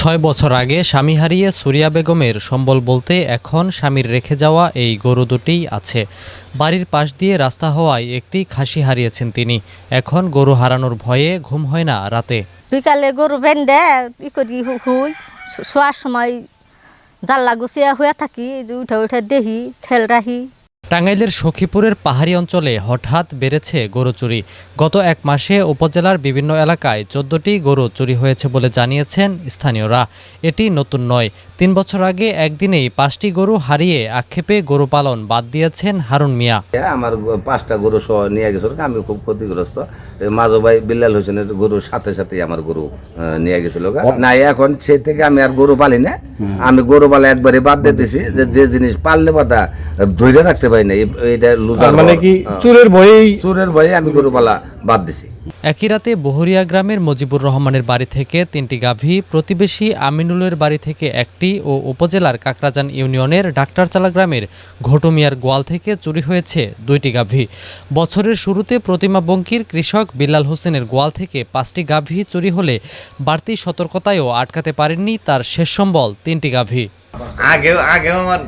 ছয় বছর আগে স্বামী হারিয়ে সুরিয়া বেগমের সম্বল বলতে এখন স্বামীর রেখে যাওয়া এই গরু দুটিই আছে। বাড়ির পাশ দিয়ে রাস্তা হওয়ায় একটি খাসি হারিয়েছেন তিনি। এখন গরু হারানোর ভয়ে ঘুম হয় না রাতে। বিকালে গরু বেঁধে ই করি হুই শোয়ার সময় জাল্লা গুছিয়া হয়ে থাকি, উঠে উঠে দেখি, খেল রাখি। টাঙ্গাইলের সখীপুরের পাহাড়ি অঞ্চলে হঠাৎ বেড়েছে গরু চুরি। গত এক মাসে উপজেলার বিভিন্ন এলাকায় চোদ্দটি গরু চুরি হয়েছে বলে জানিয়েছেন স্থানীয়রা। এটি নতুন নয় তিন বছর আগে একদিনেই পাঁচটি গরু হারিয়ে আক্ষেপে গরু পালন বাদ দিয়েছেন হারুন মিয়া আমার পাঁচটা গরু সহ নিয়ে গেছিল আমি খুব ক্ষতিগ্রস্ত মাঝো ভাই বিল্লাল হোসেনের গরুর সাথে সাথে আমার গরু নিয়ে গেছিল। না এখন সে থেকে আমি আর গরু পালি না আমি গরু পালা একবারে বাদ দিতেছি যে যে জিনিস পাললে বাদা ধৈর্য রাখতে পারি না লুজার মানে কি। চোরের ভয়েই চোরের ভয়ে আমি গরু পালা বাদ দিছি একই রাতে বহরিয়া গ্রামের মজিবুর রহমানের বাড়ি থেকে তিনটি গাভী, প্রতিবেশী আমিনুলের বাড়ি থেকে একটি ও উপজেলার কাকরাজান ইউনিয়নের ডাক্তারচালা গ্রামের ঘটমিয়ার গোয়াল থেকে চুরি হয়েছে দুইটি গাভী। বছরের শুরুতে প্রতিমা বঙ্কির কৃষক বিল্লাল হোসেনের গোয়াল থেকে পাঁচটি গাভী চুরি হলে বাড়তি সতর্কতায়ও আটকাতে পারেননি তার শেষ সম্বল তিনটি গাভী। আমার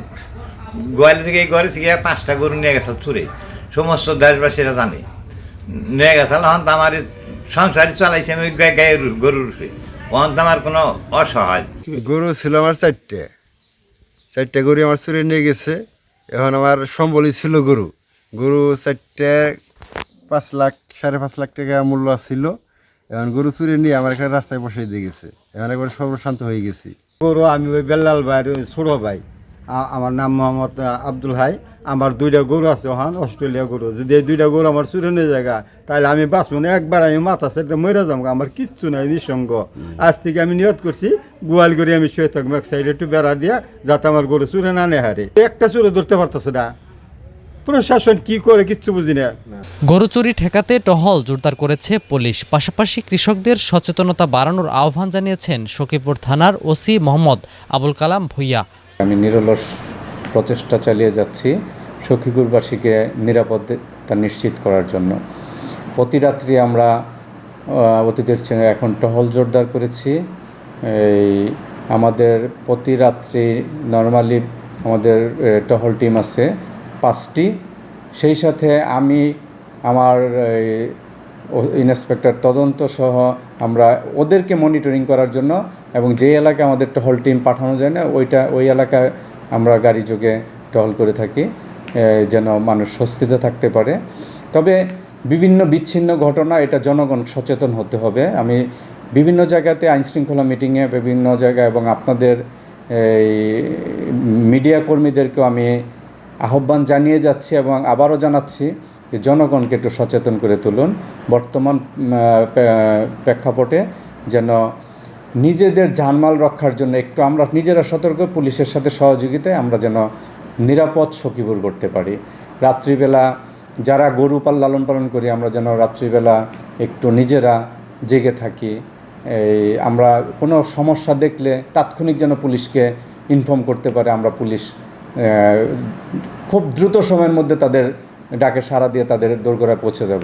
গোয়াল থেকে থেকে পাঁচটা গরু নিয়ে গেছে চুরে। সমস্ত দেশবাসীরা জানে। নিয়ে গেছে তখন তো আমার সংসারই চালাইছে আমি ওই গায়ে গায়ে গরুর তখন তো আমার কোনো অসহায়। গরু ছিল আমার চারটে। চারটে গরু আমার চুরি নিয়ে গেছে। এখন আমার সম্বলই ছিল গরু। গরু চারটে পাঁচ লাখ সাড়ে পাঁচ লাখ টাকা মূল্য ছিল এখন গরু চুরি নিয়ে আমার এখানে রাস্তায় বসে দিয়ে গেছে। এখন একবার সর্বশান্ত হয়ে গেছি। গরু আমি ওই বেল্লাল ওই ছোট ভাই। আমার নাম মোহাম্মদ আব্দুল হাই। আমার দুইটা গরু আছে ওখান অস্ট্রেলিয়া গরু। যদি এই দুইটা গরু আমার চুরানো জায়গা তাহলে আমি বাঁচবো না। একবার আমি মাথা সেটা মরে যাব আমার কিচ্ছু নাই নিঃসঙ্গ। আজ থেকে আমি নিয়ত করছি গোয়াল করে আমি শুয়ে থাকব এক সাইডে একটু বেড়া দিয়া যাতে আমার গরু চুরে না নেয় হারে। একটা চুরে ধরতে পারতেছে না। প্রশাসন কি করে কিচ্ছু বুঝি না। গরু চুরি ঠেকাতে টহল জোরদার করেছে পুলিশ। পাশাপাশি কৃষকদের সচেতনতা বাড়ানোর আহ্বান জানিয়েছেন সখীপুর থানার ওসি মোহাম্মদ আবুল কালাম ভুইয়া। আমি নিরলস প্রচেষ্টা চালিয়ে যাচ্ছি সখীপুরবাসীকে নিরাপত্তা নিশ্চিত করার জন্য। প্রতি রাত্রি আমরা অতীতের এখন টহল জোরদার করেছি। এই আমাদের প্রতি রাত্রি নর্মালি আমাদের টহল টিম আছে পাঁচটি। সেই সাথে আমি আমার ইন্সপেক্টর তদন্ত সহ আমরা ওদেরকে মনিটরিং করার জন্য এবং যে এলাকায় আমাদের টহল টিম পাঠানো যায় না, ওইটা, ওই এলাকায় আমরা গাড়ি যোগে টহল করে থাকি যেন মানুষ স্বস্তিতে থাকতে পারে। তবে বিভিন্ন বিচ্ছিন্ন ঘটনা, এটা জনগণ সচেতন হতে হবে। আমি বিভিন্ন জায়গাতে আইনশৃঙ্খলা মিটিংয়ে বিভিন্ন জায়গায় এবং আপনাদের, এই, মিডিয়া কর্মীদেরকেও আমি আহ্বান জানিয়ে যাচ্ছি এবং আবারও জানাচ্ছি জনগণকে একটু সচেতন করে তুলুন। বর্তমান প্রেক্ষাপটে যেন নিজেদের জানমাল রক্ষার জন্য একটু আমরা নিজেরা সতর্ক, পুলিশের সাথে সহযোগিতায় আমরা যেন নিরাপদ সকিপুর করতে পারি। রাত্রিবেলা যারা গরু পাল লালন পালন করি, আমরা যেন রাত্রিবেলা একটু নিজেরা জেগে থাকি। এই আমরা কোনো সমস্যা দেখলে তাৎক্ষণিক যেন পুলিশকে ইনফর্ম করতে পারে। আমরা পুলিশ খুব দ্রুত সময়ের মধ্যে তাদের ডাকে সাড়া দিয়ে তাদের দোরগোড়ায় পৌঁছে যাব।